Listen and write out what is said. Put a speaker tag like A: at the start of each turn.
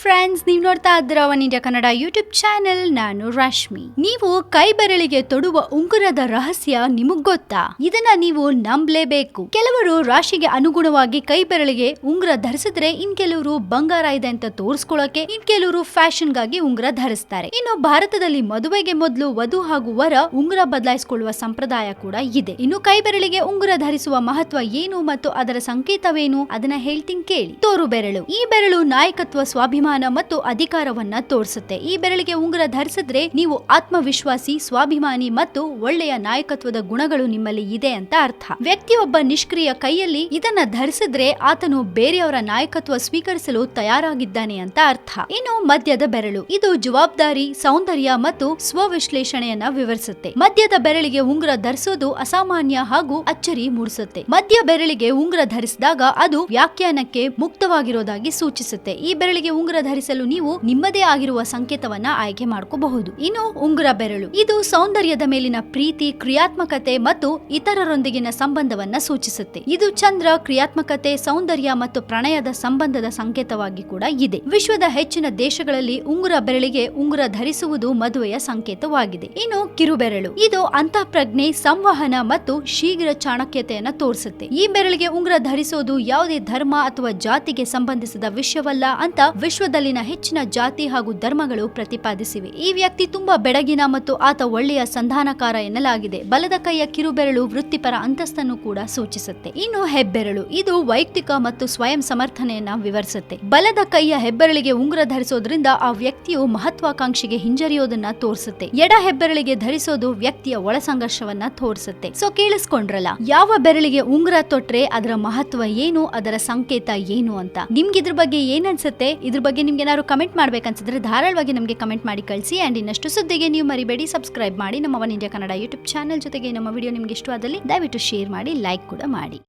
A: Friends ನೀವು ನೋಡ್ತಾ ಇದ್ದೀರಾ one India Kannada YouTube channel ನಾನು ರಶ್ಮಿ. ನೀವು ಕೈ ಬೆರಳಿಗೆ ತೊಡುವ ಉಂಗುರದ ರಹಸ್ಯ ನಿಮಗ್ ಗೊತ್ತಾ? ಇದನ್ನ ನೀವು ನಂಬಲೇಬೇಕು. ಕೆಲವರು ರಾಶಿಗೆ ಅನುಗುಣವಾಗಿ ಕೈ ಬೆರಳಿಗೆ ಉಂಗುರ ಧರಿಸಿದ್ರೆ ಇನ್ ಕೆಲವರು ಬಂಗಾರ ಇದೆ ಅಂತ ತೋರಿಸ್ಕೊಳ್ಳೋಕೆ ಇನ್ ಕೆಲವರು ಫ್ಯಾಷನ್ಗಾಗಿ ಉಂಗುರ ಧರಿಸ್ತಾರೆ. ಇನ್ನು ಭಾರತದಲ್ಲಿ ಮದುವೆಗೆ ಮೊದಲು ವಧು ಹಾಗೂ ವರ ಉಂಗುರ ಬದಲಾಯಿಸಿಕೊಳ್ಳುವ ಸಂಪ್ರದಾಯ ಕೂಡ ಇದೆ. ಇನ್ನು ಕೈ ಬೆರಳಿಗೆ ಉಂಗುರ ಧರಿಸುವ ಮಹತ್ವ ಏನು ಮತ್ತು ಅದರ ಸಂಕೇತವೇನು? ಅದನ್ನ ಹೇಳ್ತೀನಿ ಕೇಳಿ. ತೋರು ಬೆರಳು. ಈ ಬೆರಳು ನಾಯಕತ್ವ ಸ್ವಾಭಿಮಾನ ಮತ್ತು ಅಧಿಕಾರವನ್ನ ತೋರಿಸುತ್ತೆ. ಈ ಬೆರಳಿಗೆ ಉಂಗುರ ಧರಿಸಿದ್ರೆ ನೀವು ಆತ್ಮವಿಶ್ವಾಸಿ, ಸ್ವಾಭಿಮಾನಿ ಮತ್ತು ಒಳ್ಳೆಯ ನಾಯಕತ್ವದ ಗುಣಗಳು ನಿಮ್ಮಲ್ಲಿ ಇದೆ ಅಂತ ಅರ್ಥ. ವ್ಯಕ್ತಿಯೊಬ್ಬ ನಿಷ್ಕ್ರಿಯ ಕೈಯಲ್ಲಿ ಇದನ್ನ ಧರಿಸಿದ್ರೆ ಆತನು ಬೇರೆಯವರ ನಾಯಕತ್ವ ಸ್ವೀಕರಿಸಲು ತಯಾರಾಗಿದ್ದಾನೆ ಅಂತ ಅರ್ಥ. ಇನ್ನು ಮದ್ಯದ ಬೆರಳು. ಇದು ಜವಾಬ್ದಾರಿ, ಸೌಂದರ್ಯ ಮತ್ತು ಸ್ವವಿಶ್ಲೇಷಣೆಯನ್ನ ವಿವರಿಸುತ್ತೆ. ಮದ್ಯದ ಬೆರಳಿಗೆ ಉಂಗುರ ಧರಿಸೋದು ಅಸಾಮಾನ್ಯ ಹಾಗೂ ಅಚ್ಚರಿ ಮೂಡಿಸುತ್ತೆ. ಮದ್ಯ ಬೆರಳಿಗೆ ಉಂಗುರ ಧರಿಸಿದಾಗ ಅದು ವ್ಯಾಖ್ಯಾನಕ್ಕೆ ಮುಕ್ತವಾಗಿರೋದಾಗಿ ಸೂಚಿಸುತ್ತೆ. ಈ ಬೆರಳಿಗೆ ಉಂಗುರ ಧರಿಸಲು ನೀವು ನಿಮ್ಮದೇ ಆಗಿರುವ ಸಂಕೇತವನ್ನ ಆಯ್ಕೆ ಮಾಡ್ಕೋಬಹುದು. ಇನ್ನು ಉಂಗುರ ಬೆರಳು. ಇದು ಸೌಂದರ್ಯದ ಮೇಲಿನ ಪ್ರೀತಿ, ಕ್ರಿಯಾತ್ಮಕತೆ ಮತ್ತು ಇತರರೊಂದಿಗಿನ ಸಂಬಂಧವನ್ನ ಸೂಚಿಸುತ್ತೆ. ಇದು ಚಂದ್ರ, ಕ್ರಿಯಾತ್ಮಕತೆ, ಸೌಂದರ್ಯ ಮತ್ತು ಪ್ರಣಯದ ಸಂಬಂಧದ ಸಂಕೇತವಾಗಿ ಕೂಡ ಇದೆ. ವಿಶ್ವದ ಹೆಚ್ಚಿನ ದೇಶಗಳಲ್ಲಿ ಉಂಗುರ ಬೆರಳಿಗೆ ಉಂಗುರ ಧರಿಸುವುದು ಮದುವೆಯ ಸಂಕೇತವಾಗಿದೆ. ಇನ್ನು ಕಿರುಬೆರಳು. ಇದು ಅಂತಃಪ್ರಜ್ಞೆ, ಸಂವಹನ ಮತ್ತು ಶೀಘ್ರ ಚಾಣಕ್ಯತೆಯನ್ನ ತೋರಿಸುತ್ತೆ. ಈ ಬೆರಳಿಗೆ ಉಂಗುರ ಧರಿಸೋದು ಯಾವುದೇ ಧರ್ಮ ಅಥವಾ ಜಾತಿಗೆ ಸಂಬಂಧಿಸಿದ ವಿಷಯವಲ್ಲ ಅಂತ ವಿಶ್ವದಲ್ಲಿನ ಹೆಚ್ಚಿನ ಜಾತಿ ಹಾಗೂ ಧರ್ಮಗಳು ಪ್ರತಿಪಾದಿಸಿವೆ. ಈ ವ್ಯಕ್ತಿ ತುಂಬಾ ಬೆಡಗಿನ ಮತ್ತು ಆತ ಒಳ್ಳೆಯ ಸಂಧಾನಕಾರ ಎನ್ನಲಾಗಿದೆ. ಬಲದ ಕೈಯ ಕಿರುಬೆರಳು ವೃತ್ತಿಪರ ಅಂತಸ್ತನ್ನು ಕೂಡ ಸೂಚಿಸುತ್ತೆ. ಇನ್ನು ಹೆಬ್ಬೆರಳು. ಇದು ವೈಯಕ್ತಿಕ ಮತ್ತು ಸ್ವಯಂ ಸಮರ್ಥನೆಯನ್ನ ವಿವರಿಸುತ್ತೆ. ಬಲದ ಕೈಯ ಹೆಬ್ಬೆರಳಿಗೆ ಉಂಗುರ ಧರಿಸೋದ್ರಿಂದ ಆ ವ್ಯಕ್ತಿಯು ಮಹತ್ವಾಕಾಂಕ್ಷೆಗೆ ಹಿಂಜರಿಯೋದನ್ನ ತೋರಿಸುತ್ತೆ. ಎಡ ಹೆಬ್ಬೆರಳಿಗೆ ಧರಿಸೋದು ವ್ಯಕ್ತಿಯ ಒಳ ಸಂಘರ್ಷವನ್ನ ತೋರಿಸುತ್ತೆ. ಸೊ ಕೇಳಿಸ್ಕೊಂಡ್ರಲ್ಲ, ಯಾವ ಬೆರಳಿಗೆ ಉಂಗುರ ತೊಟ್ರೆ ಅದರ ಮಹತ್ವ ಏನು, ಅದರ ಸಂಕೇತ ಏನು ಅಂತ? ನಿಮ್ಗೆ ಇದ್ರ ಬಗ್ಗೆ ಏನನ್ಸುತ್ತೆ ಇದ್ರ ಬಗ್ಗೆ ನಿಮ್ಗೆ ಏನಾದ್ರು ಕಮೆಂಟ್ ಮಾಡ್ಬೇಕನ್ಸಿದ್ರೆ ಧಾರಾಳವಾಗಿ ನಮಗೆ ಕಮೆಂಟ್ ಮಾಡಿ ಕಳಿಸಿ. ಆ್ಯಂಡ್ ಇನ್ನಷ್ಟು ಸುದ್ದಿಗೆ ನೀವು ಮರಿಬೇಡಿ ಸಬ್ಸ್ಕ್ರೈಬ್ ಮಾಡಿ ನಮ್ಮ one India Kannada YouTube channel ಜೊತೆಗೆ ನಮ್ಮ ವಿಡಿಯೋ ನಿಮ್ಗೆ ಇಷ್ಟವಾದಲ್ಲಿ ದಯವಿಟ್ಟು ಶೇರ್ ಮಾಡಿ ಲೈಕ್ ಕೂಡ ಮಾಡಿ.